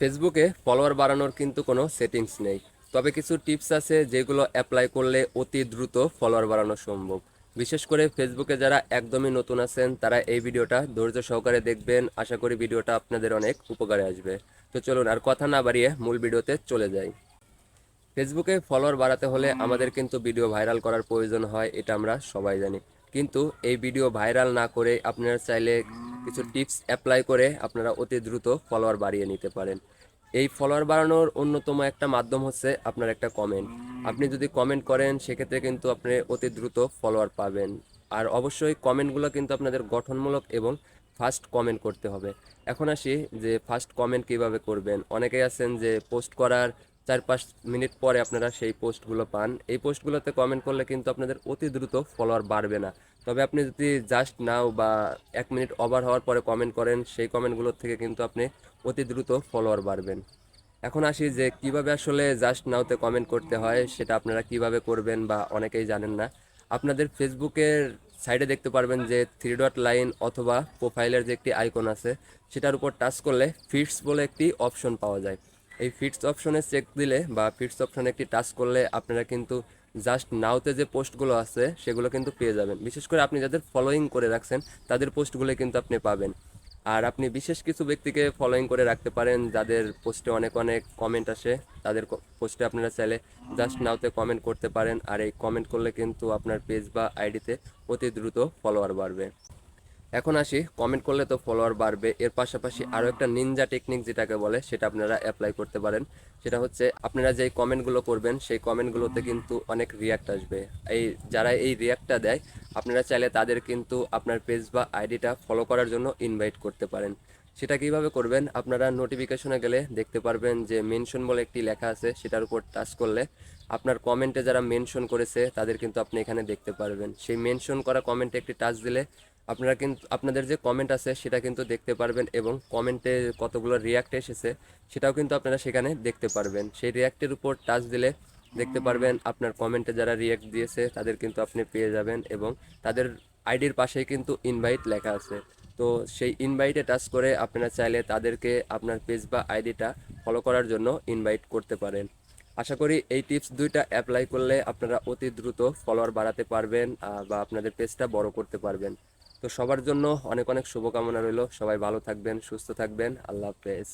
ফেসবুকে ফলোয়ার বাড়ানোর কিন্তু কোনো সেটিংস নেই। তবে কিছু টিপস আছে যেগুলো অ্যাপ্লাই করলে অতি দ্রুত ফলোয়ার বাড়ানো সম্ভব। বিশেষ করে ফেসবুকে যারা একদমই নতুন আছেন, তারা এই ভিডিওটা ধৈর্য সহকারে দেখবেন। আশা করি ভিডিওটা আপনাদের অনেক উপকারে আসবে। তো চলুন আর কথা না বাড়িয়ে মূল ভিডিওতে চলে যাই। ফেসবুকে ফলোয়ার বাড়াতে হলে আমাদের কিন্তু ভিডিও ভাইরাল করার প্রয়োজন হয়, এটা আমরা সবাই জানি। কিন্তু এই ভিডিও ভাইরাল না করে আপনারা চাইলে কিছু টিপস অ্যাপ্লাই করে আপনারা অতি দ্রুত ফলোয়ার বাড়িয়ে নিতে পারেন। এই ফলোয়ার বাড়ানোর অন্যতম একটা মাধ্যম হচ্ছে আপনার একটা কমেন্ট আপনি যদি কমেন্ট করেন, সেক্ষেত্রে কিন্তু আপনি অতি দ্রুত ফলোয়ার পাবেন। আর অবশ্যই কমেন্টগুলো কিন্তু আপনাদের গঠনমূলক এবং ফার্স্ট কমেন্ট করতে হবে। এখন আসি যে ফার্স্ট কমেন্ট কীভাবে করবেন। অনেকেই আছেন যে পোস্ট করার চার পাঁচ মিনিট পরে আপনারা সেই পোস্টগুলো পান। এই পোস্টগুলোতে কমেন্ট করলে কিন্তু আপনাদের অতি দ্রুত ফলোয়ার বাড়বে না। তবে আপনি যদি জাস্ট নাও বা এক মিনিট ওভার হওয়ার পরে কমেন্ট করেন, সেই কমেন্টগুলোর থেকে কিন্তু আপনি অতি দ্রুত ফলোয়ার বাড়বেন। এখন আসি যে কীভাবে আসলে জাস্ট নাওতে কমেন্ট করতে হয়, সেটা আপনারা কীভাবে করবেন বা অনেকেই জানেন না। আপনাদের ফেসবুকের সাইডে দেখতে পারবেন যে থ্রি ডট লাইন অথবা প্রোফাইলের যে একটি আইকন আছে, সেটার উপর টাচ করলে ফিটস বলে একটি অপশন পাওয়া যায়। এই ফিটস অপশনে চেক দিলে বা ফিটস অপশনে একটি টাচ করলে আপনারা কিন্তু জাস্ট নাওতে যে পোস্টগুলো আছে, সেগুলো কিন্তু পেয়ে যাবেন। বিশেষ করে আপনি যাদের ফলোয়িং করে রাখছেন, তাদের পোস্টগুলো কিন্তু আপনি পাবেন। আর আপনি বিশেষ কিছু ব্যক্তিকে ফলোয়িং করে রাখতে পারেন, যাদের পোস্টে অনেক অনেক কমেন্ট আসে, তাদের পোস্টে আপনারা চাইলে জাস্ট নাওতে কমেন্ট করতে পারেন। আর এই কমেন্ট করলে কিন্তু আপনার পেজ বা আইডিতে অতি দ্রুত ফলোয়ার বাড়বে। এখন আসি কমেন্ট করলে তো ফলোয়ার বাড়বে। এর পাশাপাশি আরও একটা নিনজা টেকনিক যেটাকে বলে, সেটা আপনারা অ্যাপ্লাই করতে পারেন। সেটা হচ্ছে, আপনারা যেই কমেন্টগুলো করবেন, সেই কমেন্টগুলোতে কিন্তু অনেক রিয়াক্ট আসবে। এই, যারা এই রিয়াক্টটা দেয়, আপনারা চাইলে তাদের কিন্তু আপনার পেজ বা আইডিটা ফলো করার জন্য ইনভাইট করতে পারেন। সেটা কীভাবে করবেন, আপনারা নোটিফিকেশনে গেলে দেখতে পারবেন যে মেনশন বলে একটি লেখা আছে, সেটার উপর টাচ করলে আপনার কমেন্টে যারা মেনশন করেছে, তাদের কিন্তু আপনি এখানে দেখতে পারবেন। সেই মেনশন করা কমেন্টে একটি টাচ দিলে আপনারা কিন্তু, আপনাদের যে কমেন্ট আছে সেটা কিন্তু দেখতে পারবেন এবং কমেন্টে কতগুলো রিয়াক্ট এসেছে সেটাও কিন্তু আপনারা সেখানে দেখতে পারবেন। সেই রিয়াক্টের উপর টাচ দিলে দেখতে পারবেন আপনার কমেন্টে যারা রিয়াক্ট দিয়েছে তাদের কিন্তু আপনি পেয়ে যাবেন এবং তাদের আইডির পাশেই কিন্তু ইনভাইট লেখা আছে। তো সেই ইনভাইটে টাচ করে আপনারা চাইলে তাদেরকে আপনার পেজ বা আইডিটা ফলো করার জন্য ইনভাইট করতে পারেন। আশা করি এই টিপস দুইটা অ্যাপ্লাই করলে আপনারা অতি দ্রুত ফলোয়ার বাড়াতে পারবেন বা আপনাদের পেজটা বড় করতে পারবেন। তো সবার জন্য অনেক অনেক শুভকামনা রইল। সবাই ভালো থাকবেন সুস্থ থাকবেন। আল্লাহ হাফেজ।